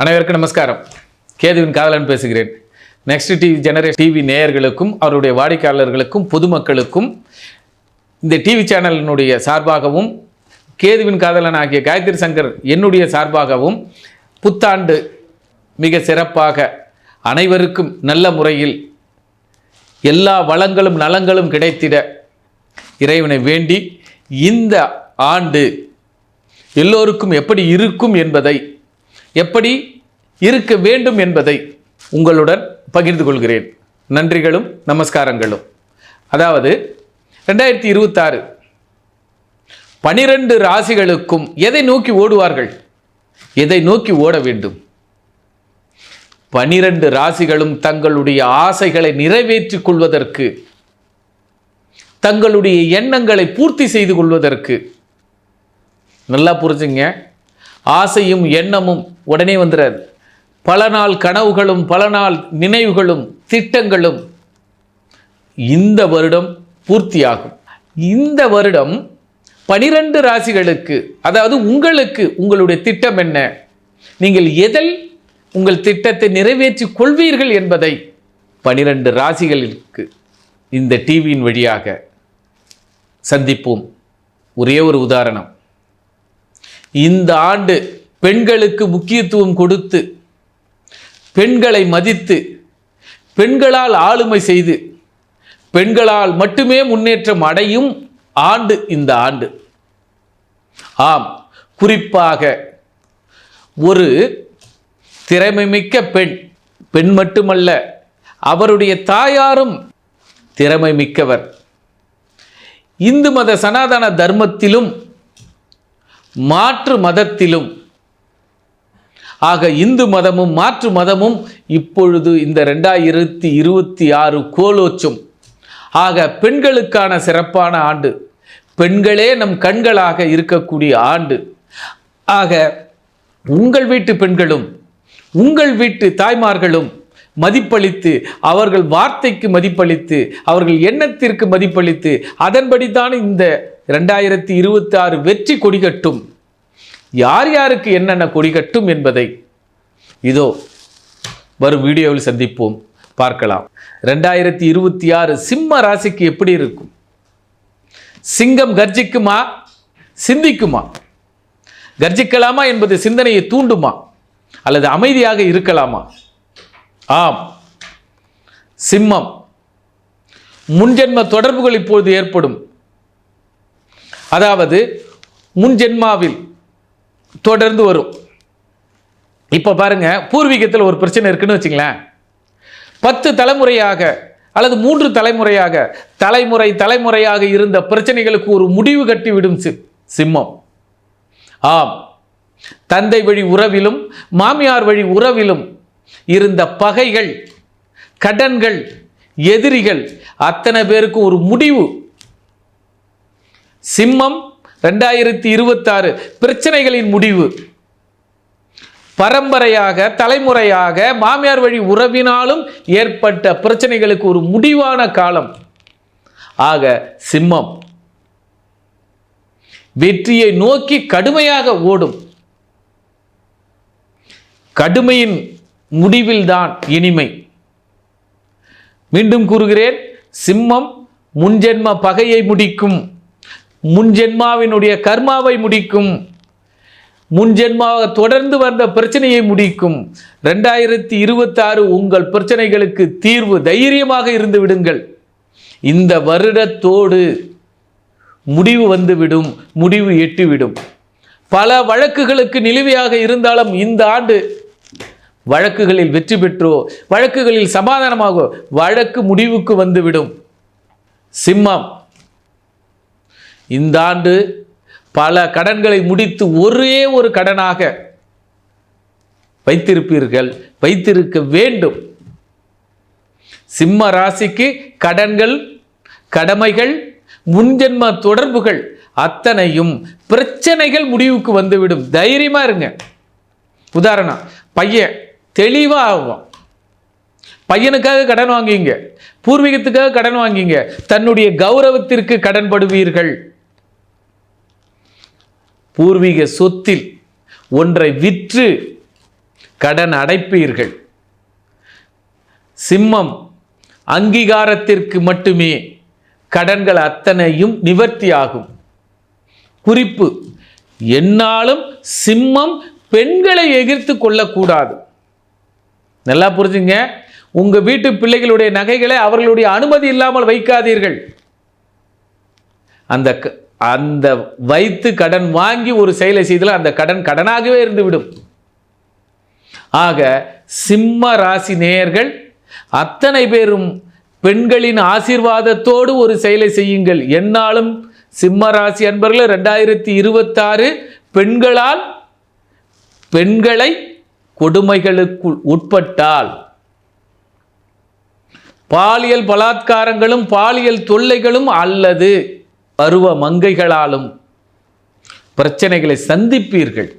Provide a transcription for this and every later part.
அனைவருக்கும் நமஸ்காரம். கேதுவின் காதலன் பேசுகிறேன். நெக்ஸ்ட் டிவி ஜெனரேஷன் டிவி நேயர்களுக்கும் அவருடைய வாடிக்கையாளர்களுக்கும் பொதுமக்களுக்கும் இந்த டிவி சேனலினுடைய சார்பாகவும் கேதுவின் காதலன் ஆகிய காயத்ரி சங்கர் என்னுடைய சார்பாகவும் புத்தாண்டு மிக சிறப்பாக அனைவருக்கும் நல்ல முறையில் எல்லா வளங்களும் நலங்களும் கிடைத்திட இறைவனை வேண்டி இந்த ஆண்டு எல்லோருக்கும் எப்படி இருக்கும் என்பதை எப்படி இருக்க வேண்டும் என்பதை உங்களுடன் பகிர்ந்து கொள்கிறேன். நன்றிகளும் நமஸ்காரங்களும். அதாவது ரெண்டாயிரத்தி இருபத்தாறு பனிரெண்டு ராசிகளுக்கும் எதை நோக்கி ஓடுவார்கள்? எதை நோக்கி ஓட வேண்டும்? பனிரெண்டு ராசிகளும் தங்களுடைய ஆசைகளை நிறைவேற்றிக் கொள்வதற்கு தங்களுடைய எண்ணங்களை பூர்த்தி செய்து கொள்வதற்கு நல்லா புரிஞ்சுங்க. ஆசையும் எண்ணமும் உடனே வந்துடுறாரு பல நாள் கனவுகளும் பல நாள் நினைவுகளும் திட்டங்களும் இந்த வருடம் பூர்த்தியாகும். இந்த வருடம் பனிரெண்டு ராசிகளுக்கு அதாவது உங்களுக்கு உங்களுடைய திட்டம் என்ன? நீங்கள் எதில் உங்கள் திட்டத்தை நிறைவேற்றிக் கொள்வீர்கள் என்பதை பனிரெண்டு ராசிகளுக்கு இந்த டிவியின் வழியாக சந்திப்போம். ஒரே ஒரு உதாரணம். இந்த ஆண்டு பெண்களுக்கு முக்கியத்துவம் கொடுத்து பெண்களை மதித்து பெண்களால் ஆளுமை செய்து பெண்களால் மட்டுமே முன்னேற்றம் அடையும் ஆண்டு இந்த ஆண்டு. ஆம் குறிப்பாக ஒரு திறமைமிக்க பெண் பெண் மட்டுமல்ல அவருடைய தாயாரும் திறமை மிக்கவர் இந்து மத சனாதன தர்மத்திலும் மாற்று மதத்திலும் ஆக இந்து மதமும் மாற்று மதமும் இப்பொழுது இந்த ரெண்டாயிரத்தி இருபத்தி ஆறு கோலோச்சும். ஆக பெண்களுக்கான சிறப்பான ஆண்டு. பெண்களே நம் கண்களாக இருக்கக்கூடிய ஆண்டு. ஆக உங்கள் வீட்டு பெண்களும் உங்கள் வீட்டு தாய்மார்களும் மதிப்பளித்து அவர்கள் வார்த்தைக்கு மதிப்பளித்து அவர்கள் எண்ணத்திற்கு மதிப்பளித்து அதன்படிதான் இந்த ரெண்டாயிரத்தி இருபத்தி ஆறு வெற்றி கொடிகட்டும். யார் யாருக்கு என்னென்ன கொடிகட்டும் என்பதை இதோ வரும் வீடியோவில் சந்திப்போம். பார்க்கலாம். ரெண்டாயிரத்தி இருபத்தி ஆறு சிம்ம ராசிக்கு எப்படி இருக்கும்? சிங்கம் கர்ஜிக்குமா? சிந்திக்குமா? கர்ஜிக்கலாமா என்பது சிந்தனையை தூண்டுமா? அல்லது அமைதியாக இருக்கலாமா? ஆம். சிம்மம். முன்ஜென்ம தொடர்புகள் இப்பொழுது ஏற்படும். அதாவது முன்ஜென்மாவில் தொடர்ந்து வரும். இப்போ பாருங்க பூர்வீகத்தில் ஒரு பிரச்சனை இருக்குன்னு வச்சுங்களேன். பத்து தலைமுறையாக அல்லது மூன்று தலைமுறையாக தலைமுறை தலைமுறையாக இருந்த பிரச்சனைகளுக்கு ஒரு முடிவு கட்டிவிடும் சி சிம்மம். ஆம். தந்தை வழி உறவிலும் மாமியார் வழி உறவிலும் இருந்த பகைகள் கடன்கள் எதிரிகள் அத்தனை பேருக்கு ஒரு முடிவு. சிம்மம் ரெண்டாயிரத்தி இருபத்தாறு பிரச்சனைகளின் முடிவு. பரம்பரையாக தலைமுறையாக மாமியார் வழி உறவினாலும் ஏற்பட்ட பிரச்சனைகளுக்கு ஒரு முடிவான காலம். ஆக சிம்மம் வெற்றியை நோக்கி கடுமையாக ஓடும். கடுமையின் முடிவில்தான் இனிமை. மீண்டும் கூறுகிறேன் சிம்மம் முன்ஜென்ம பகையை முடிக்கும் முன்ஜென்மாவினுடைய கர்மாவை முடிக்கும். முன்ஜென்மாவாக தொடர்ந்து வந்த பிரச்சனையை முடிக்கும். ரெண்டாயிரத்தி இருபத்தாறு உங்கள் பிரச்சனைகளுக்கு தீர்வு தைரியமாக இருந்து விடுங்கள். இந்த வருடத்தோடு முடிவு வந்துவிடும் முடிவு எட்டிவிடும். பல வழக்குகளுக்கு நிலுவையாக இருந்தாலும் இந்த ஆண்டு வழக்குகளில் வெற்றி பெற்றோ வழக்குகளில் சமாதானமாகோ வழக்கு முடிவுக்கு வந்துவிடும். சிம்மம். இந்த ஆண்டு பல கடன்களை முடித்து ஒரே ஒரு கடனாக வைத்திருப்பீர்கள் வைத்திருக்க வேண்டும். சிம்ம ராசிக்கு கடன்கள் கடமைகள் முன்ஜென்ம தொடர்புகள் அத்தனையும் பிரச்சனைகள் முடிவுக்கு வந்துவிடும். தைரியமாக இருங்க. உதாரணம் பையன் தெளிவாக ஆகும் பையனுக்காக கடன் வாங்கிங்க பூர்வீகத்துக்காக கடன் வாங்கிங்க தன்னுடைய கௌரவத்திற்கு கடன் படுவீர்கள் பூர்வீக சொத்தில் ஒன்றை விற்று கடன் அடைப்பீர்கள். சிம்மம் அங்கீகாரத்திற்கு மட்டுமே கடன்கள் அத்தனையும் நிவர்த்தியாகும். குறிப்பு என்னாலும் சிம்மம் பெண்களை எகிர்த்து கொள்ளக்கூடாது. நல்லா புரிஞ்சுங்க. உங்க வீட்டு பிள்ளைகளுடைய நகைகளை அவர்களுடைய அனுமதி இல்லாமல் வைக்காதீர்கள். அந்த க- அந்த வைத்து கடன் வாங்கி ஒரு செயலை செய்தால் அந்த கடன் கடனாகவே இருந்துவிடும். ஆக சிம்ம ராசி நேயர்கள் அத்தனை பேரும் பெண்களின் ஆசீர்வாதத்தோடு ஒரு செயலை செய்யுங்கள். என்னாலும் சிம்ம ராசி அன்பர்கள் ரெண்டாயிரத்தி இருபத்தாறு பெண்களால் பெண்களை கொடுமைகளுக்குள் உட்பட்டால் பாலியல் பலாத்காரங்களும் பாலியல் தொல்லைகளும் அல்லது பருவ மங்கைகளாலும் பிரச்சனைகளை சந்திப்பீர்கள்.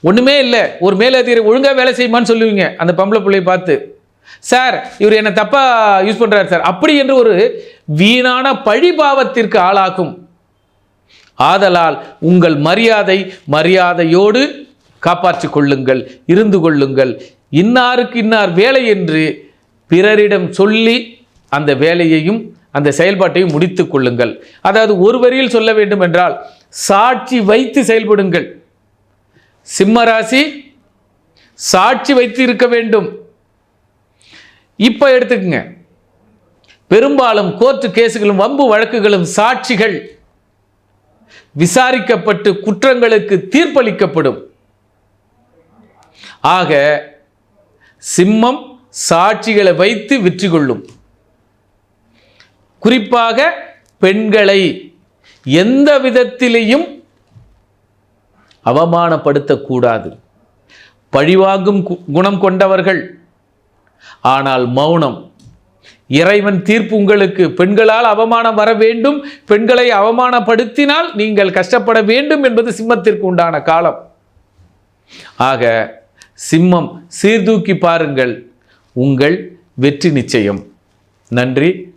ஒன்றுமே இல்லை. ஒரு மேலதிகாரி ஒழுங்காக வேலை செய்யுமான்னு சொல்லுவீங்க. அந்த பொம்பளை பிள்ளையை பார்த்து சார் இவர் என்னை தப்பாக யூஸ் பண்ணுறாரு சார். அப்படி என்று ஒரு வீணான பழிபாவத்திற்கு ஆளாக்கும். ஆதலால் உங்கள் மரியாதை மரியாதையோடு காப்பாற்றிக் கொள்ளுங்கள் இருந்து கொள்ளுங்கள். இன்னாருக்கு இன்னார் வேலை என்று பிறரிடம் சொல்லி அந்த வேலையையும் அந்த செயல்பாட்டையும் முடித்து கொள்ளுங்கள். அதாவது ஒரு வரியில் சொல்ல வேண்டும் என்றால் சாட்சி வைத்து செயல்படுங்கள். சிம்ம ராசி சாட்சி வைத்து இருக்க வேண்டும். இப்போ எடுத்துக்கங்க. பெரும்பாலும் கோர்ட்டு கேஸுகளும் வம்பு வழக்குகளும் சாட்சிகள். விசாரிக்கப்பட்டு குற்றங்களுக்கு தீர்ப்பளிக்கப்படும். ஆக சிம்மம் சாட்சிகளை வைத்து வெற்றி கொள்ளும். குறிப்பாக பெண்களை எந்த விதத்திலையும் அவமானப்படுத்தக்கூடாது. பழிவாங்கும் கு- குணம் கொண்டவர்கள். ஆனால் மௌனம். இறைவன் தீர்ப்பு உங்களுக்கு. பெண்களால் அவமானம் வர வேண்டும். பெண்களை அவமானப்படுத்தினால் நீங்கள் கஷ்டப்பட வேண்டும் என்பது சிம்மத்திற்கு உண்டான காலம். ஆக சிம்மம் சீர்தூக்கி பாருங்கள். உங்கள் வெற்றி நிச்சயம். நன்றி.